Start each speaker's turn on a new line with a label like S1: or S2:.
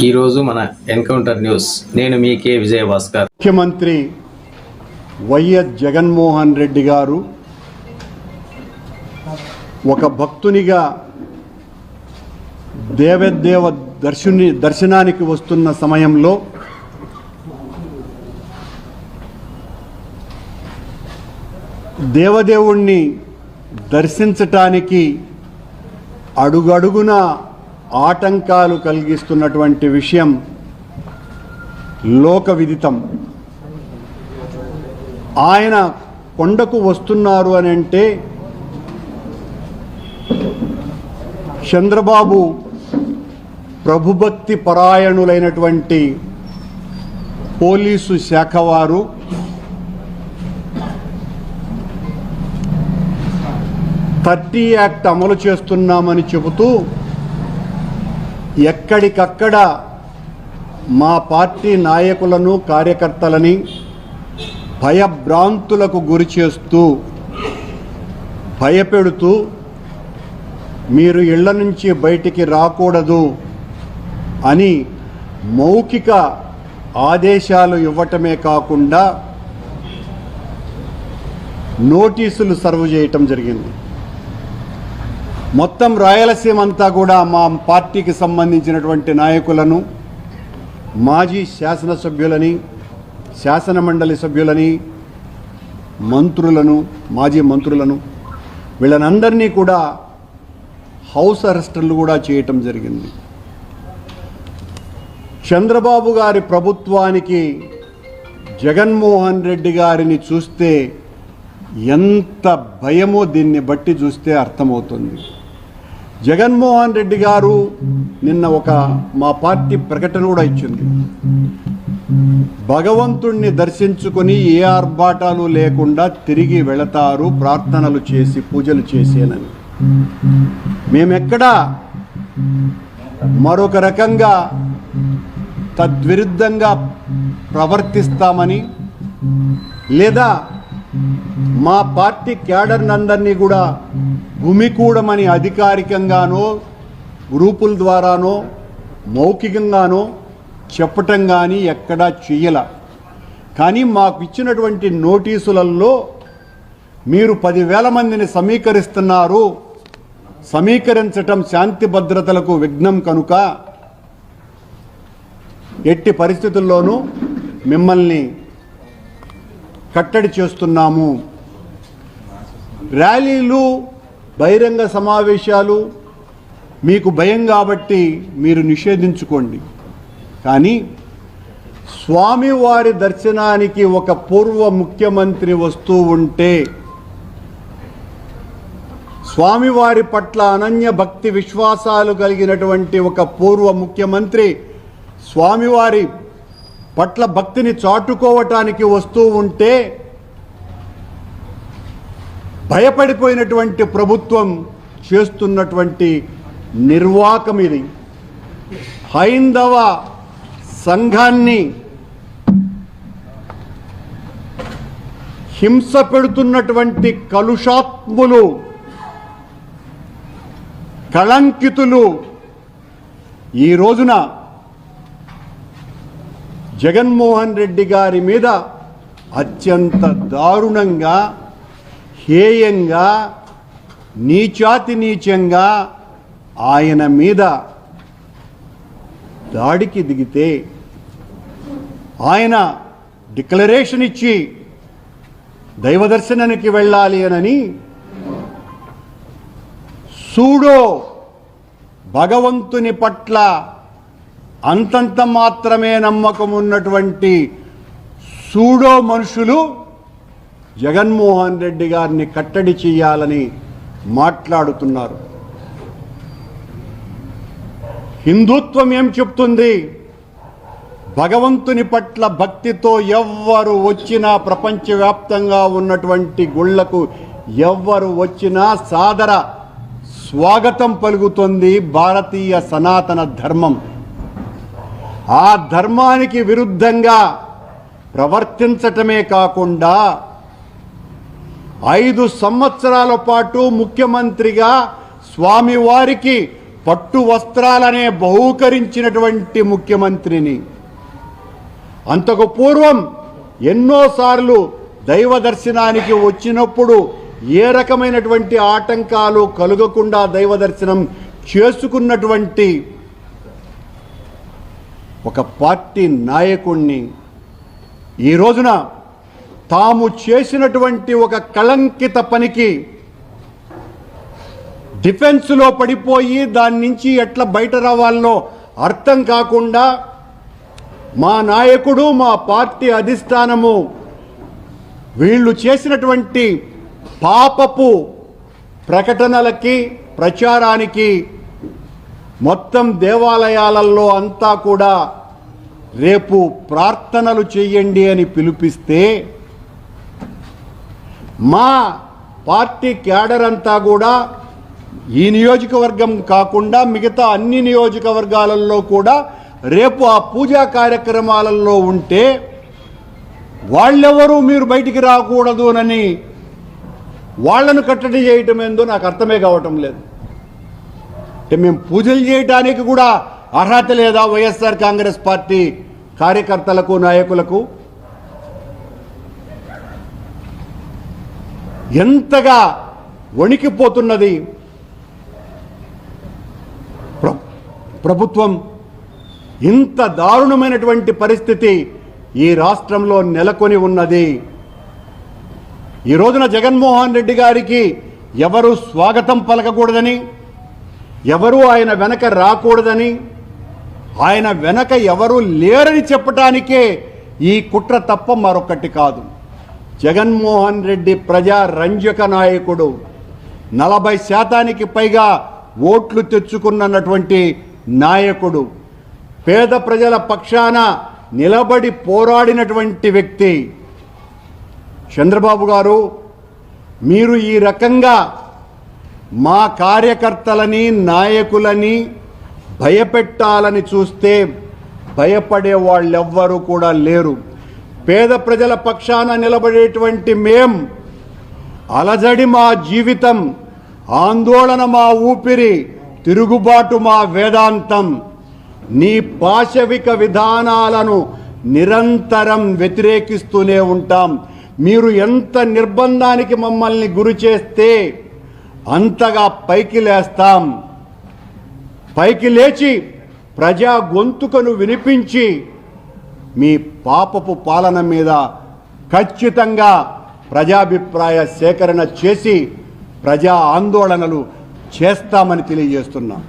S1: ఈరోజు మన encounter news. నేను మీ కే. విజయభాస్కర్.
S2: ముఖ్యమంత్రి వైఎస్ జగన్మోహన్ రెడ్డి గారు ఒక భక్తునిగా దేవదేవ దర్శుని దర్శనానికి వస్తున్న సమయంలో దేవదేవుణ్ణి దర్శించటానికి అడుగడుగున ఆటంకాలు కలిగిస్తున్నటువంటి విషయం లోక విదితం. ఆయన కొండకు వస్తున్నారు అని అంటే చంద్రబాబు ప్రభుభక్తి పరాయణులైనటువంటి పోలీసు శాఖ వారు థర్టీ యాక్ట్ అమలు చేస్తున్నామని చెబుతూ ఎక్కడికక్కడ మా పార్టీ నాయకులను కార్యకర్తలని భయభ్రాంతులకు గురి చేస్తూ భయపెడుతూ మీరు ఇళ్ళ నుంచి బయటికి రాకూడదు అని మౌఖిక ఆదేశాలు ఇవ్వటమే కాకుండా నోటీసులు సర్వ్ చేయటం జరిగింది. మొత్తం రాయలసీమ అంతా కూడా మా పార్టీకి సంబంధించినటువంటి నాయకులను మాజీ శాసనసభ్యులని శాసన మండలి సభ్యులని మంత్రులను మాజీ మంత్రులను వీళ్ళనందరినీ కూడా హౌస్ అరెస్టులు కూడా చేయటం జరిగింది. చంద్రబాబు గారి ప్రభుత్వానికి జగన్మోహన్ రెడ్డి గారిని చూస్తే ఎంత భయమో దీన్ని బట్టి చూస్తే అర్థమవుతుంది. జగన్మోహన్ రెడ్డి గారు నిన్న ఒక మా పార్టీ ప్రకటన కూడా ఇచ్చింది. భగవంతుణ్ణి దర్శించుకొని ఏ ఆర్భాటాలు లేకుండా తిరిగి వెళతారు ప్రార్థనలు చేసి పూజలు చేసేనని. మేమెక్కడా మరొక రకంగా తద్విరుద్ధంగా ప్రవర్తిస్తామని లేదా మా పార్టీ క్యాడర్నందరినీ కూడా గుమికూడమని అధికారికంగానో గ్రూపుల ద్వారానో మౌఖికంగానో చెప్పటం కానీ ఎక్కడా చెయ్యల. కానీ మాకు ఇచ్చినటువంటి నోటీసులలో మీరు పదివేల మందిని సమీకరిస్తున్నారు. సమీకరించటం శాంతి భద్రతలకు విఘ్నం కనుక ఎట్టి పరిస్థితుల్లోనూ మిమ్మల్ని కట్టడి చేస్తున్నాము. ర్యాలీలు బహిరంగ సమావేశాలు మీకు భయం కాబట్టి మీరు నిషేధించుకోండి. కానీ స్వామివారి దర్శనానికి ఒక పూర్వ ముఖ్యమంత్రి వస్తూ ఉంటే స్వామివారి పట్ల అనన్య భక్తి విశ్వాసాలు కలిగినటువంటి ఒక పూర్వ ముఖ్యమంత్రి స్వామివారి పట్ల భక్తిని చాటుకోవటానికి వస్తూ ఉంటే భయపడిపోయినటువంటి ప్రభుత్వం చేస్తున్నటువంటి నిర్వాకం ఇది. హైందవ సంఘాన్ని హింస పెడుతున్నటువంటి కలుషాత్ములు కళంకితులు ఈ రోజున జగన్మోహన్ రెడ్డి గారి మీద అత్యంత దారుణంగా హేయంగా నీచాతి నీచంగా ఆయన మీద దాడికి దిగితే ఆయన డిక్లరేషన్ ఇచ్చి దైవదర్శనానికి వెళ్ళాలి అనని సూడో భగవంతుని పట్ల అంతంత మాత్రమే నమ్మకం ఉన్నటువంటి సూడో మనుషులు జగన్మోహన్ రెడ్డి గారిని కట్టడి చేయాలని మాట్లాడుతున్నారు. హిందుత్వం ఏం చెప్తుంది? భగవంతుని పట్ల భక్తితో ఎవ్వరు వచ్చినా ప్రపంచవ్యాప్తంగా ఉన్నటువంటి గుళ్ళకు ఎవ్వరు వచ్చినా సాదర స్వాగతం పలుకుతుంది భారతీయ సనాతన ధర్మం. ఆ ధర్మానికి విరుద్ధంగా ప్రవర్తించటమే కాకుండా ఐదు సంవత్సరాల పాటు ముఖ్యమంత్రిగా స్వామివారికి పట్టు వస్త్రాలనే బహూకరించినటువంటి ముఖ్యమంత్రిని. అంతకు పూర్వం ఎన్నోసార్లు దైవ దర్శనానికి వచ్చినప్పుడు ఏ రకమైనటువంటి ఆటంకాలు కలుగకుండా దైవ దర్శనం చేసుకున్నటువంటి ఒక పార్టీ నాయకుణ్ణి ఈ రోజున తాము చేసినటువంటి ఒక కళంకిత పనికి డిఫెన్స్లో పడిపోయి దాని నుంచి ఎట్లా బయట రావాలనో అర్థం కాకుండా మా నాయకుడు మా పార్టీ అధిష్టానము వీళ్ళు చేసినటువంటి పాపపు ప్రకటనలకి ప్రచారానికి మొత్తం దేవాలయాలలో అంతా కూడా రేపు ప్రార్థనలు చేయండి అని పిలిపిస్తే మా పార్టీ క్యాడర్ అంతా కూడా ఈ నియోజకవర్గం కాకుండా మిగతా అన్ని నియోజకవర్గాలలో కూడా రేపు ఆ పూజా కార్యక్రమాలలో ఉంటే వాళ్ళెవరూ మీరు బయటికి రాకూడదునని వాళ్ళను కట్టడి చేయటం ఏందో నాకు అర్థమే కావటం లేదు. అంటే మేము పూజలు చేయడానికి కూడా అర్హత లేదా వైఎస్ఆర్ కాంగ్రెస్ పార్టీ కార్యకర్తలకు నాయకులకు ఎంతగా వణికిపోతున్నది? ప్రభుత్వం ఇంత దారుణమైనటువంటి పరిస్థితి ఈ రాష్ట్రంలో నెలకొని ఉన్నది. ఈ రోజున జగన్మోహన్ రెడ్డి గారికి ఎవరు స్వాగతం పలకకూడదని ఎవరు ఆయన వెనక రాకూడదని ఆయన వెనక ఎవరు లేరని చెప్పటానికే ఈ కుట్ర తప్ప మరొకటి కాదు. జగన్మోహన్ రెడ్డి ప్రజా రంజక నాయకుడు. నలభై శాతానికి పైగా ఓట్లు తెచ్చుకున్నటువంటి నాయకుడు. పేద ప్రజల పక్షాన నిలబడి పోరాడినటువంటి వ్యక్తి. చంద్రబాబు గారు మీరు ఈ రకంగా మా కార్యకర్తలని నాయకులని భయపెట్టాలని చూస్తే భయపడే వాళ్ళెవ్వరూ కూడా లేరు. పేద ప్రజల పక్షాన నిలబడేటువంటి మేం అలజడి మా జీవితం ఆందోళన మా ఊపిరి తిరుగుబాటు మా వేదాంతం. నీ పాశవిక విధానాలను నిరంతరం వ్యతిరేకిస్తూనే ఉంటాం. మీరు ఎంత నిర్బంధానికి మమ్మల్ని గురి చేస్తే అంతగా పైకి లేస్తాం. పైకి లేచి ప్రజా గొంతుకను వినిపించి మీ పాపపు పాలన మీద ఖచ్చితంగా ప్రజాభిప్రాయ సేకరణ చేసి ప్రజా ఆందోళనలు చేస్తామని తెలియజేస్తున్నాం.